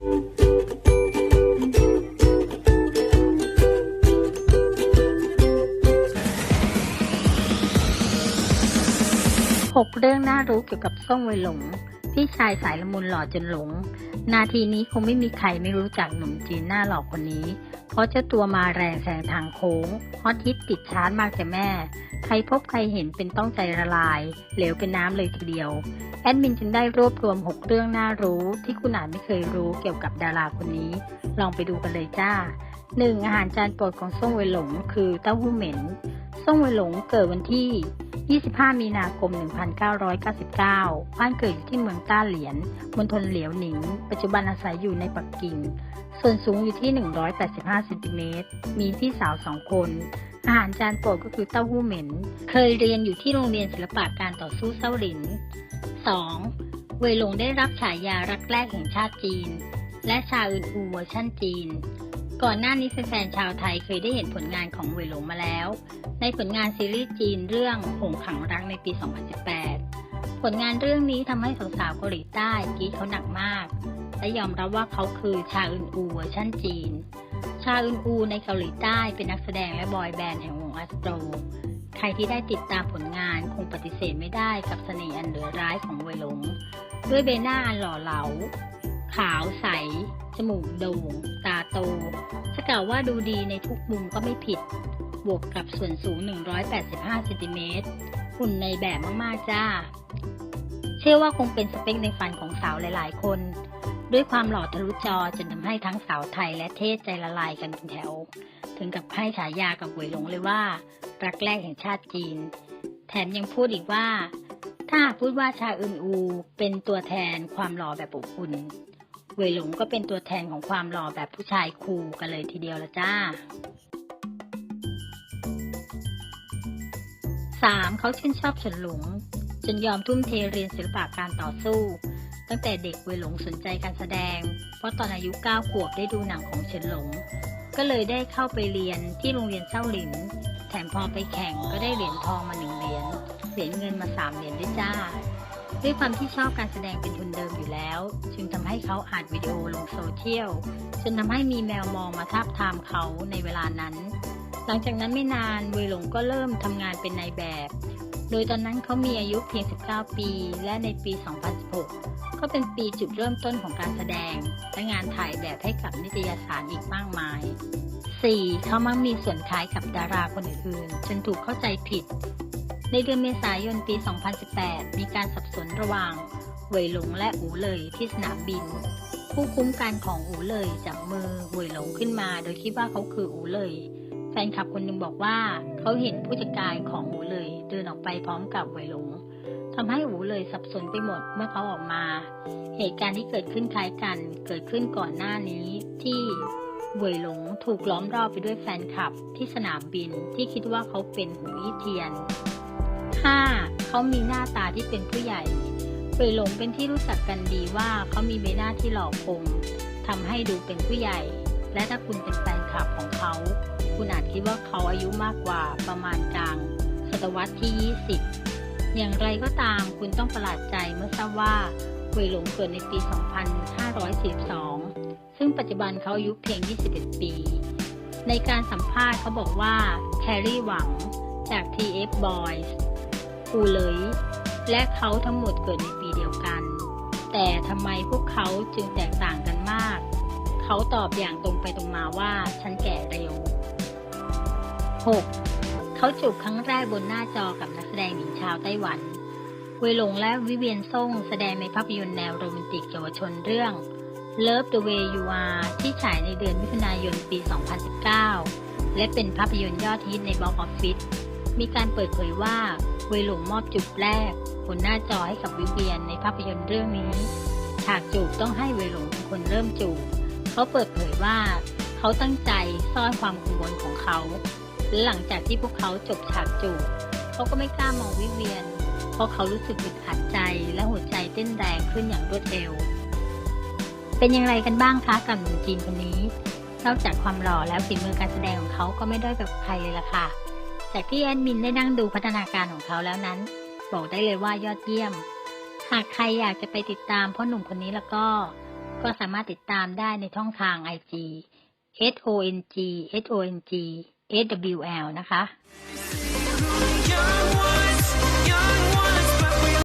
หกเรื่องน่ารู้เกี่ยวกับซ่งเวยหลง พี่ชายสายละมุนหล่อจนหลง นาทีนี้คงไม่มีใครไม่รู้จักหนุ่มจีนหน้าหล่อคนนี้ เพราะเจ้าตัวมาแรงแซงทางโค้งฮอตฮิตติดชาร์จมากแต่แม่ ใครพบใครเห็นเป็นต้องใจละลาย เหลวเป็นน้ำเลยทีเดียว แอดมินจึงได้รวบรวม 6 เรื่องน่ารู้ ที่คุณอาจไม่เคยรู้เกี่ยวกับดาราคนนี้ ลองไปดูกันเลยจ้า 1. อาหารจานโปรดของซ่งเวยหลง คือเต้าหู้เหม็น ซ่งเวยหลงเกิดวันที่ 25 มีนาคม 1999 บ้านเกิดอยู่ที่เมืองต้าเหลียน มณฑลเหลียวหนิง ปัจจุบันอาศัยอยู่ในปักกิ่ง ส่วนสูงอยู่ที่ 185เซนติเมตร มีพี่สาวสองคน อาหารจานโปรดก็คือเต้าหู้เหม็น เคยเรียนอยู่ที่โรงเรียนศิลปะการต่อสู้เซาหลิน 2. เวยหลงได้รับฉายารักแรกแห่งชาติจีน และชาอึนอูเวอร์ชั่นจีน ก่อนหน้านี้แฟนๆชาวไทยเคยได้เห็นผลงานของเวยหลงมาแล้ว ในผลงานซีรีส์จีนเรื่องหงขังรักในปี 2018 ผลงานเรื่องนี้ทำให้สาวๆเกาหลีใต้กรีดเขาหนักมาก และยอมรับว่าเขาคือชาอึนอูเวอร์ชั่นจีน ชาอึนอูในเกาหลีใต้เป็นนักแสดงและบอยแบนด์แห่งวงอัสโตรใครที่ได้ติดตามผลงานคงปฏิเสธไม่ได้กับเสน่ห์อันเหลือร้ายของเวยหลง ด้วยใบหน้าอันหล่อเหลา ขาวใส จมูกโด่ง ตาโตจะกล่าวว่าดูดีในทุกมุมก็ไม่ผิด บวกกับส่วนสูง 185เซนติเมตรหุ่นในแบบมากๆจ้า เชื่อว่าคงเป็นสเปคในฝันของสาวหลายๆ คน ด้วยความหล่อทะลุจอจนทำให้ทั้งสาวไทยและเทศใจละลายกันเป็นแถว ถึงกับให้ฉายากับหวยหลงเลยว่า รักแรกแห่งชาติจีน แถมยังพูดอีกว่าถ้าพูดว่าชาอึนอู เป็นตัวแทนความหล่อแบบอบอุ่น เวยหลงก็เป็นตัวแทนของความหล่อแบบผู้ชายคูลกันเลยทีเดียวละจ้า 3. เขาชื่นชอบเฉินหลงจนยอมทุ่มเทเรียนศิลปะการต่อสู้ ตั้งแต่เด็กเวยหลงสนใจการแสดง เพราะตอนอายุ 9 ขวบได้ดูหนังของเฉินหลง ก็เลยได้เข้าไปเรียนที่โรงเรียนเซาหลิน แถมพอไปแข่งก็ได้เหรียญทองมาหนึ่งเหรียญ เหรียญเงินมาสามเหรียญด้วยจ้า ด้วยความที่ชอบการแสดงเป็นทุนเดิมอยู่แล้ว จึงทำให้เขาอัดวิดีโอลงโซเชียลจนทำให้มีแมวมองมาทาบทามเขาในเวลานั้น หลังจากนั้นไม่นานเวยหลงก็เริ่มทำงานเป็นนายแบบ โดยตอนนั้นเขามีอายุเพียง 19 ปี และในปี 2016 ก็เป็นปีจุดเริ่มต้นของการแสดง และงานถ่ายแบบให้กับนิตยสารอีกมากมาย 4. เขามักมีส่วนคล้ายกับดาราคนอื่นๆจนถูกเข้าใจผิด ในเดือนเมษายนปี 2018 มีการสับสนระหว่างเหวยหลงและอูเลยที่สนามบิน ผู้คุ้มกันของอูเลยจับมือเหวยหลงขึ้นมา โดยคิดว่าเขาคืออูเลย แฟนคลับคนหนึ่งบอกว่าเขาเห็นผู้จัดการของอูเลยเดินออกไปพร้อมกับเหวยหลงทำให้อูเลยสับสนไปหมดเมื่อเขาออกมา เหตุการณ์ที่เกิดขึ้นคล้ายกัน เกิดขึ้นก่อนหน้านี้ที่เหวยหลงถูกล้อมรอบไปด้วยแฟนคลับที่สนามบินที่คิดว่าเขาเป็นหูอี้เทียน 5. เขามีหน้าตาที่เป็นผู้ใหญ่เวยหลงเป็นที่รู้จักกันดีว่าเขามีใบหน้าที่หล่อคมทำให้ดูเป็นผู้ใหญ่ และถ้าคุณเป็นแฟนคลับของเขา คุณอาจคิดว่าเขาอายุมากกว่าประมาณกลางศตวรรษที่ 20 อย่างไรก็ตามคุณต้องประหลาดใจเมื่อทราบว่าเวยหลงเกิดในปี 2542 ซึ่งปัจจุบันเขาอายุเพียง 21 ปี ในการสัมภาษณ์เขาบอกว่าแครี่หวังจาก TF Boys กูเลย และเขาทั้งหมดเกิดในปีเดียวกัน แต่ทำไมพวกเขาจึงแตกต่างกันมาก เขาตอบอย่างตรงไปตรงมาว่าฉันแก่เร็ว 6. เขาจูบครั้งแรกบนหน้าจอกับนักแสดงหญิงชาวไต้หวันเวหลงและวิเวียนซ่งแสดงในภาพยนตร์แนวโรแมนติกเยาวชนเรื่อง Love the Way You Are ที่ฉายในเดือนมิถุนายนปี 2019 และเป็นภาพยนตร์ยอดฮิตในบ็อกออฟฟิศ มีการเปิดเผยว่าเวยหลงมอบจูบแรกบนหน้าจอให้กับวิเวียนในภาพยนตร์เรื่องนี้ฉากจูบต้องให้เวยหลงเป็นคนเริ่มจูบเขาเปิดเผยว่าเขาตั้งใจซ่อนความกังวลของเขาและหลังจากที่พวกเขาจบฉากจูบเขาก็ไม่กล้ามองวิเวียน เพราะเขารู้สึกอึดอัดใจและหัวใจเต้นแรงขึ้นอย่างรวดเร็ว เป็นอย่างไรกันบ้างคะกับหนุ่มจีนคนนี้นอกจากความหล่อแล้วฝีมือการแสดงของเขาก็ไม่ได้แบบใครเลยล่ะค่ะ แต่ที่แอดมินได้นั่งดูพัฒนาการของเขาแล้วนั้น บอกได้เลยว่ายอดเยี่ยม หากใครอยากจะไปติดตามพ่อหนุ่มคนนี้แล้วก็ ก็สามารถติดตามได้ในช่องทาง IG S O N G S O N G S W L นะคะ